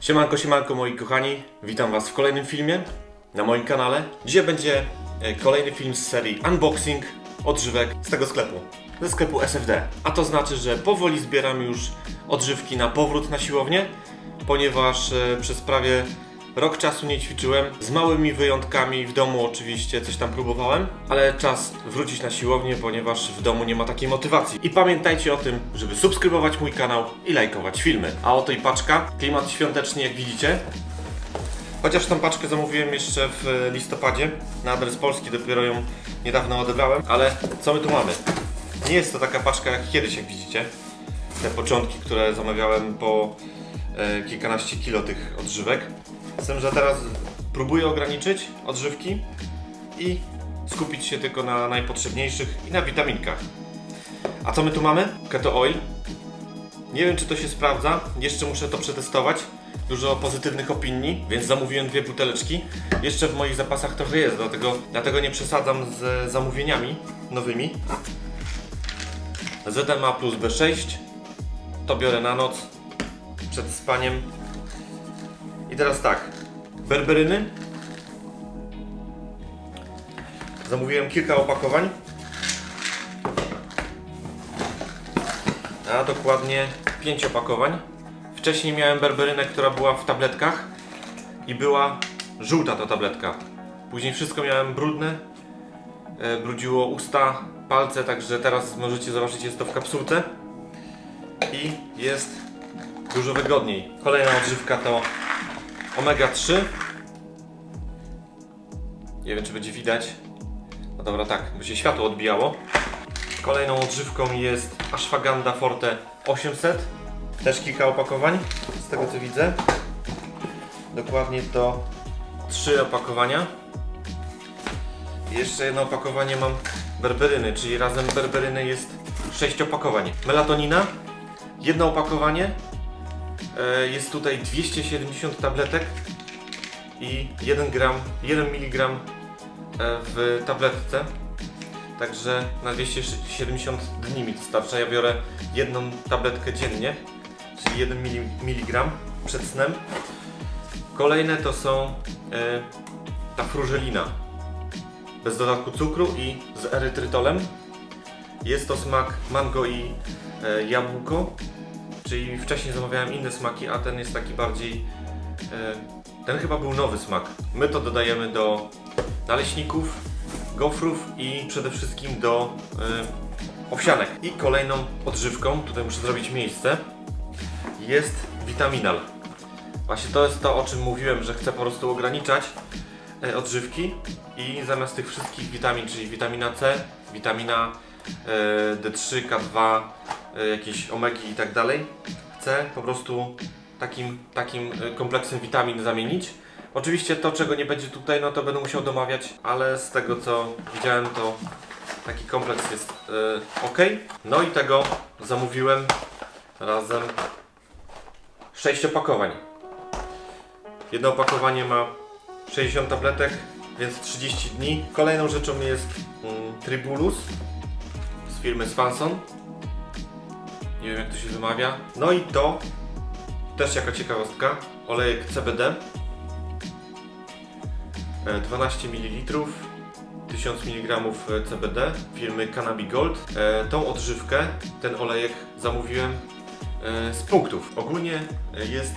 Siemanko, siemanko moi kochani, witam was w kolejnym filmie na moim kanale. Dzisiaj będzie e, kolejny film z serii unboxing odżywek z tego sklepu, ze sklepu SFD. A to znaczy, że powoli zbieram już odżywki na powrót na siłownię, ponieważ e, przez prawie rok czasu nie ćwiczyłem, z małymi wyjątkami, w domu oczywiście coś tam próbowałem, ale czas wrócić na siłownię, ponieważ w domu nie ma takiej motywacji. I pamiętajcie o tym, żeby subskrybować mój kanał i lajkować filmy. A oto i paczka, klimat świąteczny jak widzicie. Chociaż tą paczkę zamówiłem jeszcze w listopadzie, na adres polski dopiero ją niedawno odebrałem, ale co my tu mamy? Nie jest to taka paczka jak kiedyś, jak widzicie. Te początki, które zamawiałem po e, kilkanaście kilo tych odżywek. Z tym, że teraz próbuję ograniczyć odżywki i skupić się tylko na najpotrzebniejszych i na witaminkach. A co my tu mamy? Keto Oil. Nie wiem, czy to się sprawdza. Jeszcze muszę to przetestować. Dużo pozytywnych opinii, więc zamówiłem dwie buteleczki. Jeszcze w moich zapasach trochę jest, dlatego, dlatego nie przesadzam z zamówieniami nowymi. ZMA plus B6. To biorę na noc przed spaniem. Teraz tak. Berberyny. Zamówiłem kilka opakowań. A dokładnie 5 opakowań. Wcześniej miałem berberynę, która była w tabletkach i była żółta ta tabletka. Później wszystko miałem brudne. E, brudziło usta, palce, także teraz możecie zobaczyć, jest to w kapsułce. I jest dużo wygodniej. Kolejna odżywka to Omega 3. Nie wiem, czy będzie widać. No dobra, tak, bo się światło odbijało. Kolejną odżywką jest Ashwagandha Forte 800. Też kilka opakowań, z tego co widzę. Dokładnie to trzy opakowania. I jeszcze jedno opakowanie mam berberyny, czyli razem berberyny jest 6 opakowań. Melatonina, jedno opakowanie. E, Jest tutaj 270 tabletek i 1 gram, 1 mg e, w tabletce. Także na 270 dni mi to. Ja biorę jedną tabletkę dziennie, czyli 1 mg przed snem. Kolejne to są e, ta frużelina bez dodatku cukru i z erytrytolem. Jest to smak mango i jabłko, czyli wcześniej zamawiałem inne smaki, a ten jest taki bardziej. E, ten chyba był nowy smak. My to dodajemy do naleśników, gofrów i przede wszystkim do e, owsianek. I kolejną odżywką, tutaj muszę zrobić miejsce, jest witaminal. Właśnie to jest to, o czym mówiłem, że chcę po prostu ograniczać e, odżywki i zamiast tych wszystkich witamin, czyli witamina C, witamina e, D3, K2, e, jakieś omegi i tak dalej, chcę po prostu takim, takim e, kompleksem witamin zamienić. Oczywiście to, czego nie będzie tutaj, no to będę musiał domawiać, ale z tego co widziałem, to taki kompleks jest e, ok. No i tego zamówiłem razem 6 opakowań. Jedno opakowanie ma 60 tabletek, więc 30 dni. Kolejną rzeczą jest mm, Tribulus z firmy Swanson. Nie wiem jak to się wymawia. No i to też jaka ciekawostka. Olejek CBD. E, 12 ml. 1000 mg CBD firmy Cannabi Gold. E, tą odżywkę, ten olejek zamówiłem e, z punktów. Ogólnie e, jest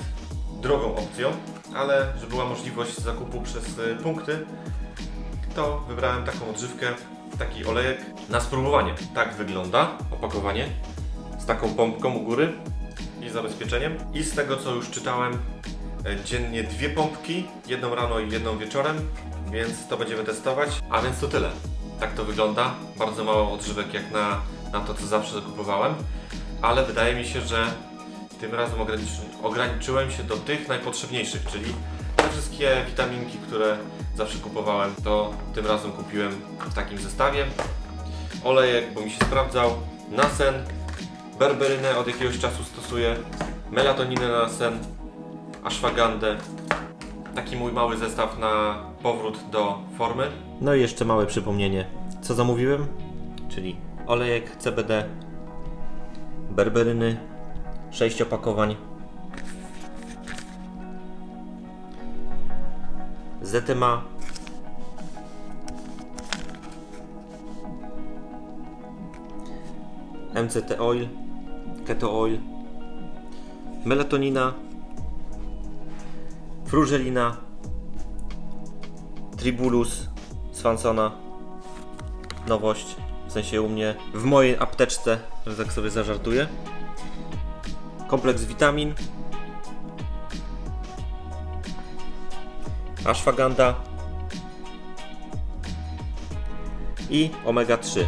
drogą opcją, ale że była możliwość zakupu przez punkty, to wybrałem taką odżywkę, taki olejek na spróbowanie. Tak wygląda opakowanie z taką pompką u góry i zabezpieczeniem. I z tego co już czytałem, e, dziennie dwie pompki, jedną rano i jedną wieczorem, więc to będziemy testować. A więc to tyle. Tak to wygląda. Bardzo mało odżywek jak na, na to, co zawsze zakupowałem, ale wydaje mi się, że tym razem ograniczy, ograniczyłem się do tych najpotrzebniejszych, czyli te wszystkie witaminki, które zawsze kupowałem, to tym razem kupiłem w takim zestawie. Olejek, bo mi się sprawdzał, nasen, berberynę od jakiegoś czasu stosuję, melatoninę na sen, ashwagandę. Taki mój mały zestaw na powrót do formy. No i jeszcze małe przypomnienie, co zamówiłem, czyli olejek CBD, berberyny, 6 opakowań. ZMA, MCT Oil, Keto Oil, melatonina, frużelina, Tribulus, Swansona, nowość, w sensie u mnie, w mojej apteczce, że tak sobie zażartuję. Kompleks witamin, ashwagandha i omega 3.